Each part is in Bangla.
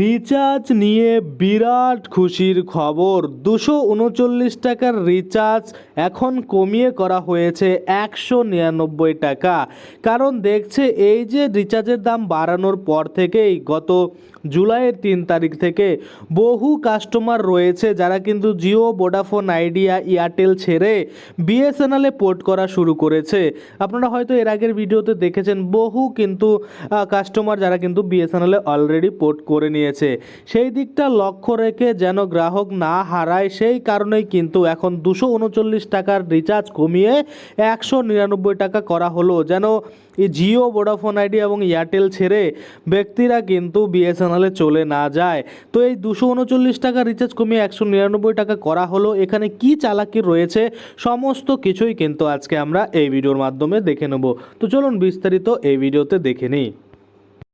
রিচার্জ নিয়ে বিরাট খুশির খবর। দুশো উনচল্লিশ টাকার রিচার্জ এখন কমিয়ে করা হয়েছে একশো নিরানব্বই টাকা। কারণ দেখছে এই যে রিচার্জের দাম বাড়ানোর পর থেকেই গত জুলাইয়ের তিন তারিখ থেকে বহু কাস্টমার রয়েছে যারা কিন্তু জিও, ভোডাফোন, আইডিয়া, এয়ারটেল ছেড়ে বিএসএনএলে পোর্ট করা শুরু করেছে। আপনারা হয়তো এর আগের ভিডিওতে দেখেছেন বহু কিন্তু কাস্টমার যারা কিন্তু বিএসএনএলে অলরেডি পোর্ট করে নিয়েছে। সেই দিকটা লক্ষ্য রেখে যেন গ্রাহক না হারায়, সেই কারণেই কিন্তু এখন দুশো উনচল্লিশ টাকার রিচার্জ কমিয়ে একশো নিরানব্বই টাকা করা হলো। যেন জিও ভোডাফোন আইডি এবং এয়ারটেল ছেড়ে ব্যক্তিরা কিন্তু বিএসএনএলে চলে না যায়। তো এই দুশো উনচল্লিশ টাকা রিচার্জ কমিয়ে একশো নিরানব্বই টাকা করা হলো। এখানে কি চালাকি রয়েছে, সমস্ত কিছুই কিন্তু আজকে আমরা এই ভিডিওর মাধ্যমে দেখে নেব। তো চলুন বিস্তারিত এই ভিডিওতে দেখে নিই।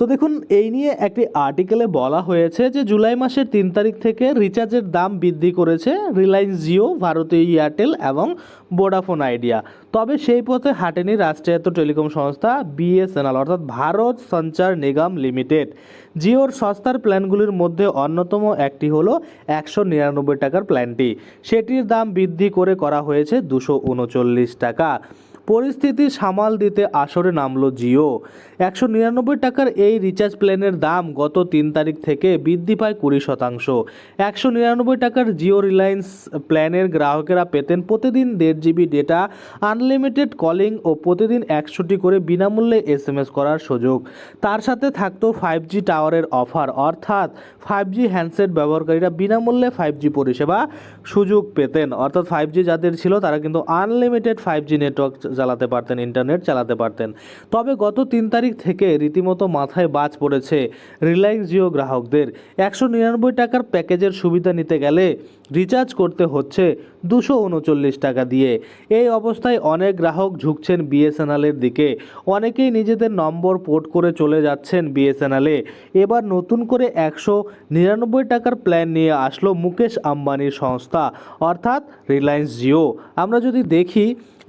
তো দেখুন, এই নিয়ে একটি আর্টিকেলে বলা হয়েছে যে জুলাই মাসের তিন তারিখ থেকে রিচার্জের দাম বৃদ্ধি করেছে রিলায়েন্স জিও ভারতীয় এয়ারটেল এবং ভোডাফোন আইডিয়া তবে সেই পথে হাঁটেনি রাষ্ট্রায়ত্ত টেলিকম সংস্থা বিএসএনএল অর্থাৎ ভারত সঞ্চার নিগম লিমিটেড। জিওর সস্তার প্ল্যানগুলির মধ্যে অন্যতম একটি হলো একশো নিরানব্বই টাকার প্ল্যানটি। সেটির দাম বৃদ্ধি করে করা হয়েছে দুশো উনচল্লিশ টাকা। পরিস্থিতি সামাল দিতে আসরে নামলো জিও। একশো নিরানব্বই টাকার এই রিচার্জ প্ল্যানের দাম গত তিন তারিখ থেকে বৃদ্ধি পায় কুড়ি শতাংশ। একশো নিরানব্বই টাকার জিও রিলায়েন্স প্ল্যানের গ্রাহকেরা পেতেন প্রতিদিন দেড় জিবি ডেটা, আনলিমিটেড কলিং ও প্রতিদিন একশোটি করে বিনামূল্যে এস এম এস করার সুযোগ। তার সাথে থাকতো ফাইভ জি টাওয়ারের অফার, অর্থাৎ ফাইভ জি হ্যান্ডসেট ব্যবহারকারীরা বিনামূল্যে ফাইভ জি পরিষেবা সুযোগ পেতেন। অর্থাৎ ফাইভ জি যাদের ছিল তারা কিন্তু আনলিমিটেড ফাইভ জি নেটওয়ার্ক চালাতে পারতেন ইন্টারনেট চালাতে পারতেন। তবে গত তিন তারিখ থেকে রীতিমতো মাথায় বাজ পড়েছে রিলায়েন্স জিও গ্রাহকদের। একশো নিরানব্বই টাকার প্যাকেজের সুবিধা নিতে গেলে রিচার্জ করতে হচ্ছে দুশো উনচল্লিশ টাকা দিয়ে। এই অবস্থায় অনেক গ্রাহক ঝুঁকছেন বিএসএনএলের দিকে। অনেকেই নিজেদের নম্বর পোর্ট করে চলে যাচ্ছেন বিএসএনএলে। এবার নতুন করে একশো নিরানব্বই টাকার প্ল্যান নিয়ে আসলো মুকেশ আম্বানির সংস্থা, অর্থাৎ রিলায়েন্স জিও। আমরা যদি দেখি,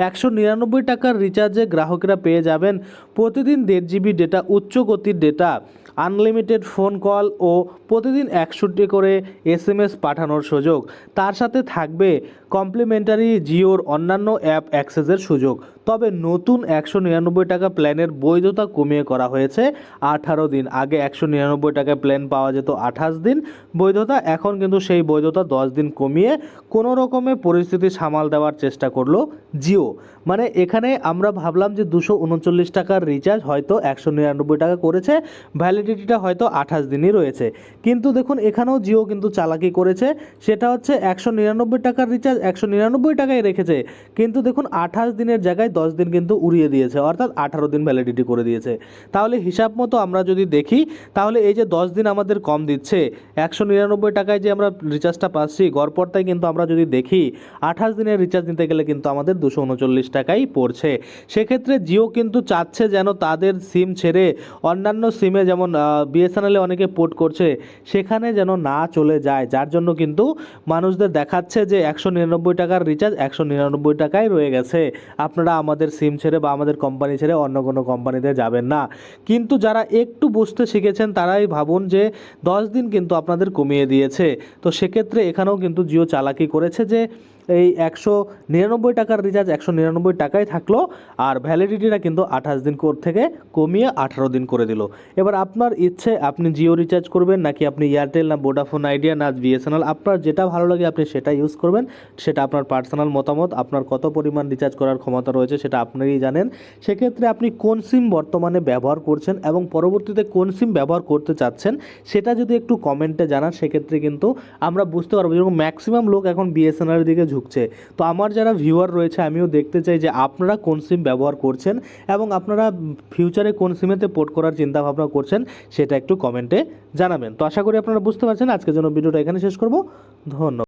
একশো নিরানব্বই টাকার রিচার্জে গ্রাহকেরা পেয়ে যাবেন প্রতিদিন দেড় জিবি ডেটা উচ্চ গতির ডেটা। আনলিমিটেড ফোন কল ও প্রতিদিন একষট্টি করে এস এম এস পাঠানোর সুযোগ। তার সাথে থাকবে কমপ্লিমেন্টারি জিওর অন্যান্য অ্যাপ অ্যাক্সেসের সুযোগ। তবে নতুন একশো নিরানব্বই টাকা প্ল্যানের বৈধতা কমিয়ে করা হয়েছে। আঠারো দিন আগে একশো নিরানব্বই টাকা প্ল্যান পাওয়া যেত আঠাশ দিন। বৈধতা এখন কিন্তু সেই বৈধতা দশ দিন কমিয়ে কোনো রকমে পরিস্থিতি সামাল দেওয়ার চেষ্টা করল জিও। মানে এখানে আমরা ভাবলাম যে দুশো উনচল্লিশ টাকার রিচার্জ হয়তো একশো নিরানব্বই টাকা করেছে ভ্যালিডিটিটা হয়তো আঠাশ দিনই রয়েছে। কিন্তু দেখুন, এখানেও জিও কিন্তু চালাকি করেছে, সেটা হচ্ছে একশো নিরানব্বই টাকার রিচার্জ একশো নিরানব্বই টাকায় রেখেছে। কিন্তু দেখুন, আঠাশ দিনের জায়গায় দশ দিন কিন্তু উড়িয়ে দিয়েছে, অর্থাৎ আঠারো দিন ভ্যালিডিটি করে দিয়েছে। তাহলে হিসাব মতো আমরা যদি দেখি, তাহলে এই যে দশ দিন আমাদের কম দিচ্ছে, একশো নিরানব্বই টাকায় যে আমরা রিচার্জটা পাচ্ছি, গড়পড়তায় কিন্তু আমরা যদি দেখি, আঠাশ দিনের রিচার্জ নিতে গেলে কিন্তু আমাদের দুশো উনচল্লিশ টাকাই পড়ছে। সেক্ষেত্রে জিও কিন্তু চাচ্ছে যেন তাদের সিম ছেড়ে অন্যান্য সিমে যেমন বিএসএনএলে অনেকে পোর্ট করছে, সেখানে যেন না চলে যায়। যার জন্য কিন্তু মানুষদের দেখাচ্ছে যে একশো নিরানব্বই টাকার রিচার্জ একশো নিরানব্বই টাকায় রয়ে গেছে। আপনারা আমাদের সিম ছেড়ে বা আমাদের কোম্পানি ছেড়ে অন্য কোনো কোম্পানিতে যাবেন না। কিন্তু যারা একটু বুঝতে শিখেছেন, তারাই ভাবুন যে দশ দিন কিন্তু আপনাদের কমিয়ে দিয়েছে। তো সেক্ষেত্রে এখানেও কিন্তু জিও চালাকি করেছে যে এই একশো নিরানব্বই টাকার রিচার্জ একশো নিরানব্বই টাকায় থাকল। আর ভ্যালিডিটিটা কিন্তু আঠাশ দিন থেকে কমিয়ে আঠারো দিন করে দিল। এবার আপনার ইচ্ছে, আপনি জিও রিচার্জ করবেন নাকি আপনি এয়ারটেল না ভোডাফোন আইডিয়া না বিএসএনএল আপনার যেটা ভালো লাগে আপনি সেটা ইউজ করবেন। সেটা আপনার পার্সোনাল মতামত, আপনার কত পরিমাণ রিচার্জ করার ক্ষমতা রয়েছে সেটা আপনারই জানেন। সেক্ষেত্রে আপনি কোন সিম বর্তমানে ব্যবহার করছেন এবং পরবর্তীতে কোন সিম ব্যবহার করতে চাচ্ছেন সেটা যদি একটু কমেন্টে জানান, সেক্ষেত্রে কিন্তু আমরা বুঝতে পারব। যেরকম ম্যাক্সিমাম লোক এখন বিএসএনএলের দিকে ঝুঁকছে। তো আমার যারা ভিউয়ার রয়েছে, আমিও দেখতে চাই যে আপনারা কোন সিম ব্যবহার করছেন এবং আপনারা ফিউচারে কোন সিমেতে পোর্ট করার চিন্তা ভাবনা করছেন, সেটা একটু কমেন্টে জানাবেন। তো আশা করি আপনারা বুঝতে পারছেন। আজকের জন্য ভিডিওটা এখানে শেষ করব। ধন্যবাদ।